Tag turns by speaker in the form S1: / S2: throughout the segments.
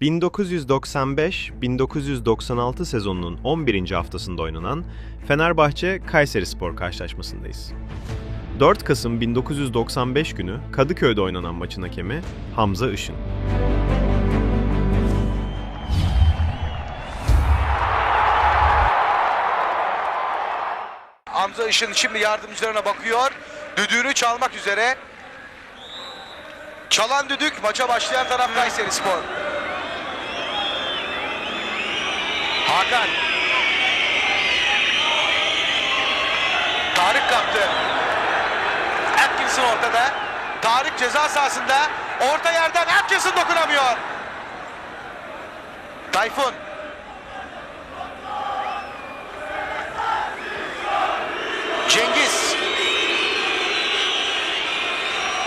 S1: 1995-1996 sezonunun 11. haftasında oynanan Fenerbahçe Kayserispor karşılaşmasındayız. 4 Kasım 1995 günü Kadıköy'de oynanan maçın hakemi Hamza Işın.
S2: Hamza Işın şimdi yardımcılarına bakıyor. Düdüğünü çalmak üzere. Çalan düdük maça başlayan taraf Kayseri Spor. Hakan. Tarık kaptı. Atkinson ortada. Tarık ceza sahasında. Orta yerden Atkinson dokunamıyor. Tayfun. Cengiz.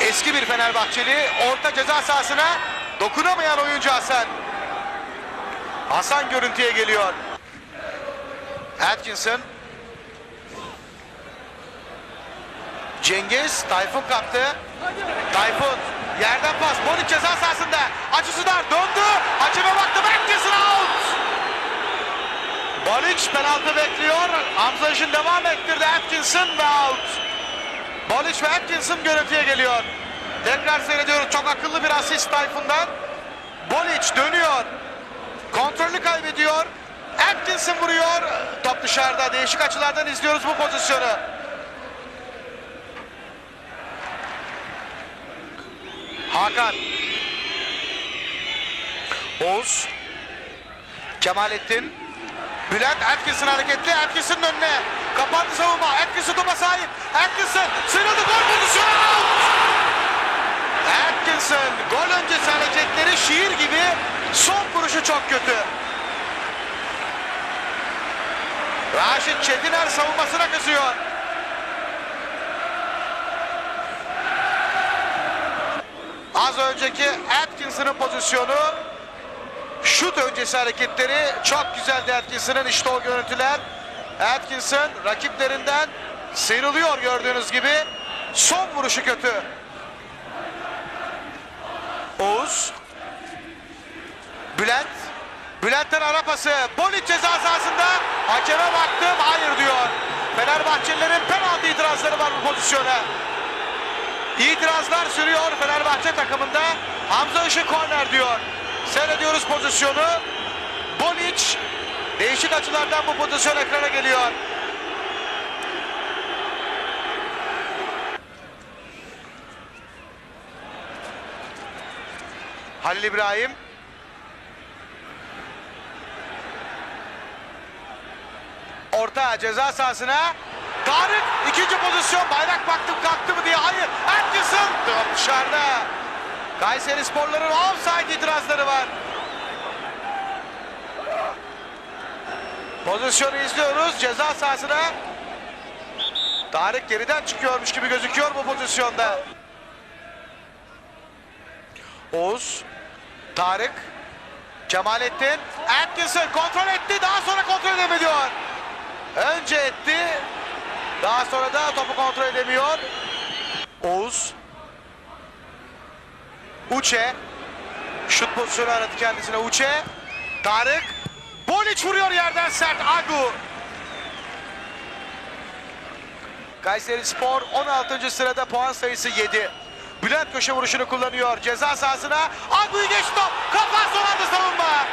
S2: Eski bir Fenerbahçeli orta ceza sahasına dokunamayan oyuncu Hasan. Hasan görüntüye geliyor. Atkinson. Cengiz Tayfun kaptı. Tayfun yerden pas. Bonic ceza sahasında. Açısı dar döndü. Hakeme baktı. Atkinson out. Balic penaltı bekliyor. Hamza Işın devam ettirdi. Atkinson ve out. Balic ve Atkinson görüntüye geliyor. Tekrar seyrediyoruz. Çok akıllı bir asist Tayfun'dan. Bolic dönüyor. Kontrolü kaybediyor. Atkinson vuruyor. Top dışarıda. Değişik açılardan izliyoruz bu pozisyonu. Hakan. Oğuz. Kemalettin. Bülent Atkinson hareketli. Atkinson'ın önüne. Kapandı savunma. Atkinson topa sahip. Atkinson sıyrıldı. Gol pozisyonu. Atkinson gol öncesi hareketleri şiir gibi. Son vuruşu çok kötü. Raşit Çetiner savunmasına kızıyor. Az önceki Atkinson'ın pozisyonu şut öncesi hareketleri çok güzeldi Atkinson'ın işte o görüntüler. Atkinson rakiplerinden sıyrılıyor gördüğünüz gibi. Son vuruşu kötü. Oğuz. Bülent. Bülent'ten ara pası. Bolic ceza sahasında. Hakeme baktım. Hayır diyor. Fenerbahçelilerin penaltı itirazları var bu pozisyona. İtirazlar sürüyor Fenerbahçe takımında. Hamza Işık korner diyor. Seyrediyoruz pozisyonu. Bolic değişik açılardan bu pozisyon ekrana geliyor. Halil İbrahim. Orta ceza sahasına. Tarık ikinci pozisyon. Bayrak baktım kalktı mı diye. Hayır. Atkinson top dışarıda. Kayseri sporların offside itirazları var. Pozisyonu izliyoruz. Ceza sahasına. Tarık geriden çıkıyormuş gibi gözüküyor bu pozisyonda. Oğuz. Tarık. Kemalettin. Atkinson kontrol etti. Daha sonra kontrol edemiyor. Önce etti. Daha sonra da topu kontrol edemiyor. Oğuz. Uçe. Şut pozisyonu aradı kendisine Uçe. Tarık. Bolic vuruyor yerden sert. Agu. Kayseri Spor 16. sırada puan sayısı 7. Bülent köşe vuruşunu kullanıyor. Ceza sahasına Agu'yu geçti top. Kafa son savunma.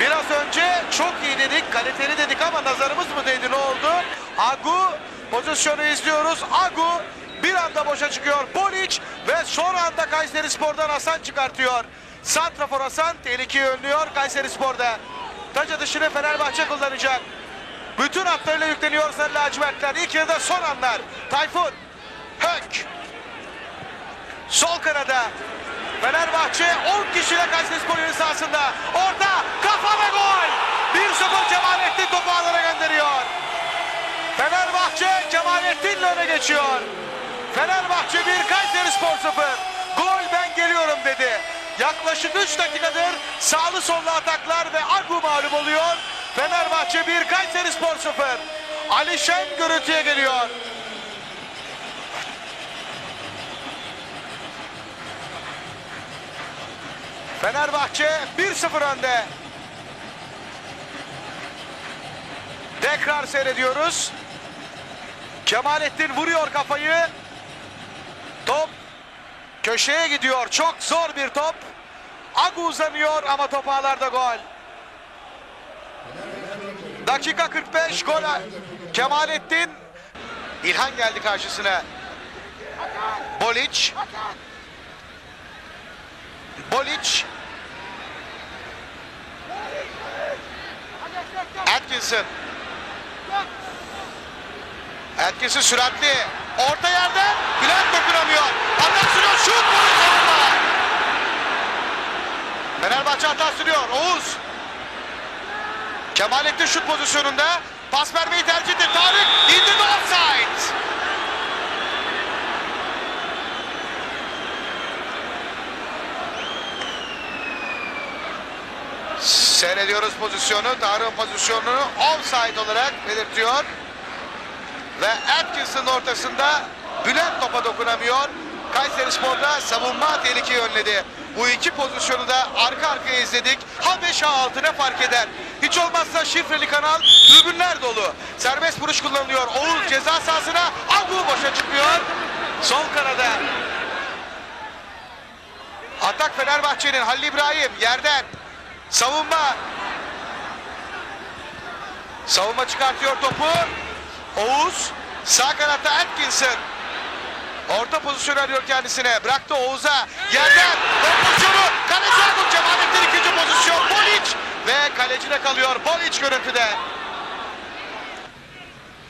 S2: Biraz önce çok iyi dedik, kaliteli dedik ama nazarımız mı değdi ne oldu? Agu pozisyonu izliyoruz. Agu bir anda boşa çıkıyor. Bolic ve son anda Kayseri Spor'dan Hasan çıkartıyor. Santrafor Hasan tehlikeyi önlüyor Kayseri Spor'da. Taç atışını Fenerbahçe kullanacak. Bütün hatlarıyla yükleniyor Sarı Lacivertler. İlk yarıda son anlar. Tayfun, Hök. Sol kanada. Fenerbahçe 10 kişiyle Kayseri Spor sahasında. Orta, kafa ve gol. 1-0 Ağlara gönderiyor. Fenerbahçe Cemalettin'le öne geçiyor. Fenerbahçe 1, Kayseri Spor 0. Gol ben geliyorum dedi. Yaklaşık 3 dakikadır sağlı sollu ataklar ve Agu mağlup oluyor. Fenerbahçe 1, Kayseri Spor 0. Ali Şen görüntüye geliyor. Fenerbahçe 1-0 önde. Tekrar seyrediyoruz. Kemalettin vuruyor kafayı. Top köşeye gidiyor. Çok zor bir top. Agu uzanıyor ama top ağlarda gol. Dakika 45 gol. Kemalettin İlhan geldi karşısına. Boliç. Boliç. Atkinson. Atkinson süratli. Orta yerde Bülent dokunamıyor. Atak sürüyor. Şut golü savunma. Fenerbahçe hata sürüyor. Oğuz. Kemalettin şut pozisyonunda. Pas vermeyi tercih etti. Tarık indirdi offside. Seyrediyoruz pozisyonu. Tarık'ın pozisyonunu offside olarak belirtiyor. Ve Atkinson'ın ortasında Bülent topa dokunamıyor. Kayseri Spor'da savunma tehlikeyi önledi. Bu iki pozisyonu da arka arkaya izledik. Ha 5 ha 6 ne fark eder? Hiç olmazsa şifreli kanal tribünler dolu. Serbest vuruş kullanılıyor. Oğuz ceza sahasına Agu boşa çıkıyor. Sol kanada. Atak Fenerbahçe'nin Halil İbrahim yerden. Savunma. Savunma çıkartıyor topu. Oğuz sağ kanatta Atkinson. Orta pozisyon arıyor kendisine. Bıraktı Oğuz'a. Yerden. Gol pozisyonu. Kaleci Agut Cemalettin ikinci pozisyon. Boliç. Ve kalecide kalıyor. Boliç görüntüde.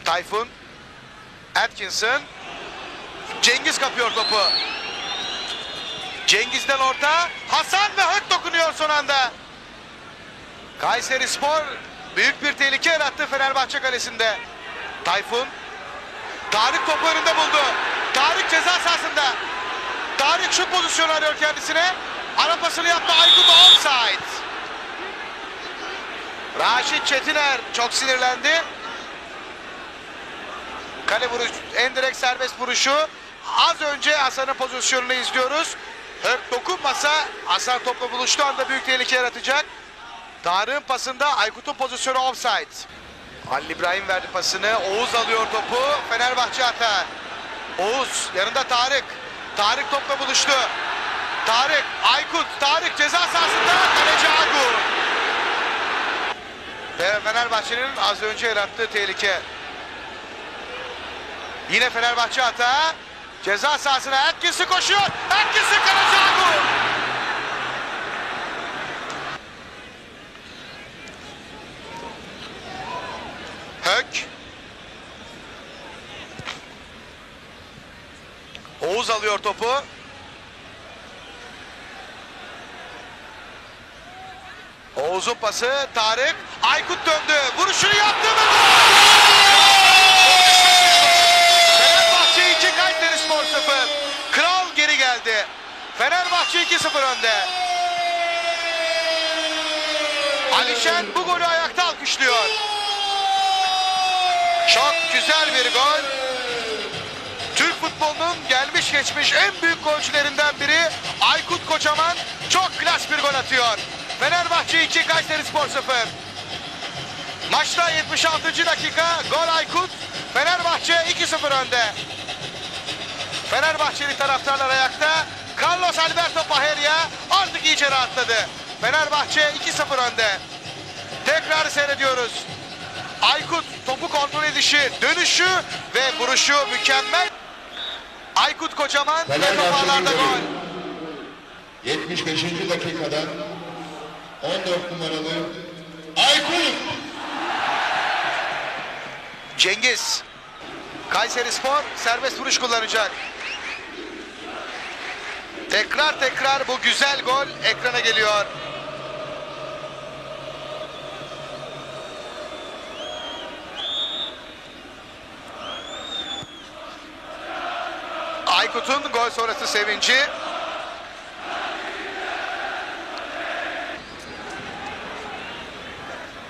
S2: Tayfun. Atkinson. Cengiz kapıyor topu. Cengiz'den orta. Hasan ve Hök dokunuyor son anda. Kayseri Spor büyük bir tehlike yarattı Fenerbahçe kalesinde. Tayfun. Tarık topu önünde buldu. Tarık ceza sahasında. Tarık şut pozisyonu arıyor kendisine. Ara pasını yaptı Aykut offside. Raşit Çetiner çok sinirlendi. Kale vuruş, en direkt serbest vuruşu. Az önce Hasan'ın pozisyonunu izliyoruz. Hök dokunmasa Hasan topla buluştuğu anda büyük tehlike yaratacak. Tarık'ın pasında Aykut'un pozisyonu offside. Halil İbrahim verdi pasını. Oğuz alıyor topu. Fenerbahçe hata. Oğuz yanında Tarık. Tarık topla buluştu. Tarık, Aykut, Tarık ceza sahasında kaleci Agu. Ve Fenerbahçe'nin az önce yarattığı tehlike. Yine Fenerbahçe hata. Ceza sahasına Atkinson koşuyor. Atkinson kaleci Agu. Hök. Oğuz alıyor topu. Oğuz'un pası Tarık. Aykut döndü. Vuruşunu yaptı ve! Fenerbahçe 2 Kayseri Spor 0. Kral geri geldi. Fenerbahçe 2-0 önde. Alişen bu golü ayakta alkışlıyor. Çok güzel bir gol. Gelmiş geçmiş en büyük golcülerinden biri Aykut Kocaman çok klas bir gol atıyor. Fenerbahçe 2 Kayseri Spor 0. Maçta 76. dakika gol Aykut. Fenerbahçe 2-0 önde. Fenerbahçeli taraftarlar ayakta. Carlos Alberto Paheria artık iyice rahatladı. Fenerbahçe 2-0 önde. Tekrar seyrediyoruz. Aykut topu kontrol edişi, dönüşü ve vuruşu mükemmel. Aykut Kocaman ve topağlarda gol.
S3: golü. 75. dakikada 14 numaralı Aykut
S2: Cengiz. Kayseri Spor serbest vuruş kullanacak. Tekrar tekrar bu güzel gol ekrana geliyor. Aykut'un gol sonrası sevinci.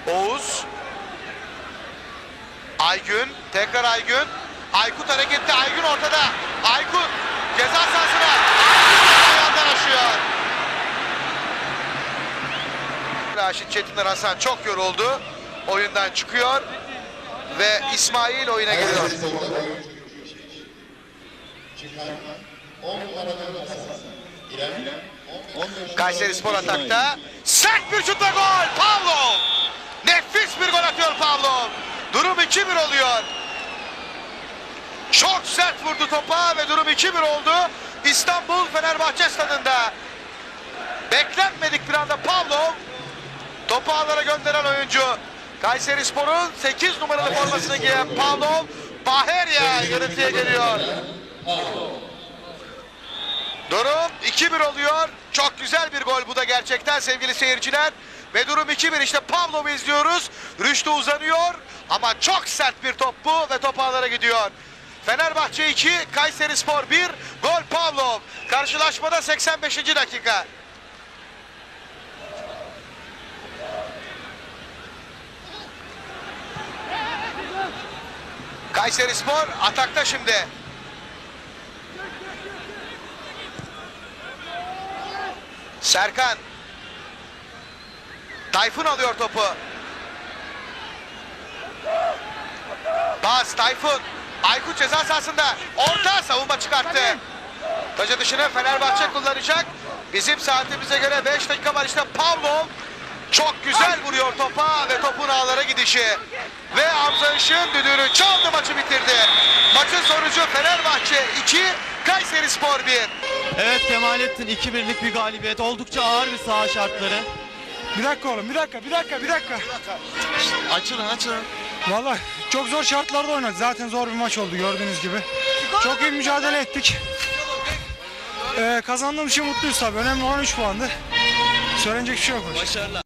S2: Oğuz. Aygün, tekrar Aygün. Aykut harekette, Aygün ortada. Aykut ceza sahasına. Aykut ayağından aşıyor. Raşit Çetinler Hasan çok yoruldu. Oyundan çıkıyor. Ve İsmail oyuna giriyor.
S3: Kayseri Spor'da oyuncu çıkan 10 numaralı Hasan. İrem 15
S2: Kayseri Spor atakta. Sert bir şutla gol. Pavlov. Nefis bir gol atıyor Pavlov. Durum 2-1 oluyor. Çok sert vurdu topa ve durum 2-1 oldu. İstanbul Fenerbahçe stadında. Beklenmedik bir anda Pavlov topu ağlara gönderen oyuncu. Kayseri Spor'un 8 numaralı formasını giyen Pavlov Baherya yönetiye geliyor. Durum 2-1 oluyor. Çok güzel bir gol bu da gerçekten sevgili seyirciler. Ve durum 2-1 işte Pavlov'u izliyoruz. Rüştü uzanıyor ama çok sert bir top bu ve top ağlara gidiyor. Fenerbahçe 2, Kayseri Spor 1, gol Pavlov. Karşılaşmada 85. dakika. Kayseri Spor atakta şimdi. Serkan. Tayfun alıyor topu. Pas Tayfun. Aykut ceza sahasında. Orta savunma çıkarttı. Taca dışını Fenerbahçe kullanacak. Bizim saatimize göre 5 dakika var işte Pavlov. Çok güzel vuruyor topa ve topun ağlara gidişi. Ve Hamza Işık'ın düdüğünü çaldı maçı bitirdi. Maçın sonucu Fenerbahçe 2, Kayseri Spor 1.
S4: Evet Kemalettin 2-1'lik bir galibiyet. Oldukça ağır bir saha şartları.
S5: Bir dakika oğlum bir dakika bir dakika bir dakika.
S4: Açılın açılın.
S5: Vallahi çok zor şartlarda oynadık. Zaten zor bir maç oldu gördüğünüz gibi. Çok iyi mücadele ettik. Ee, kazandığım için mutluyuz tabii. Önemli olan 3 puandı. Söylenecek bir şey yok.
S4: Başarılar.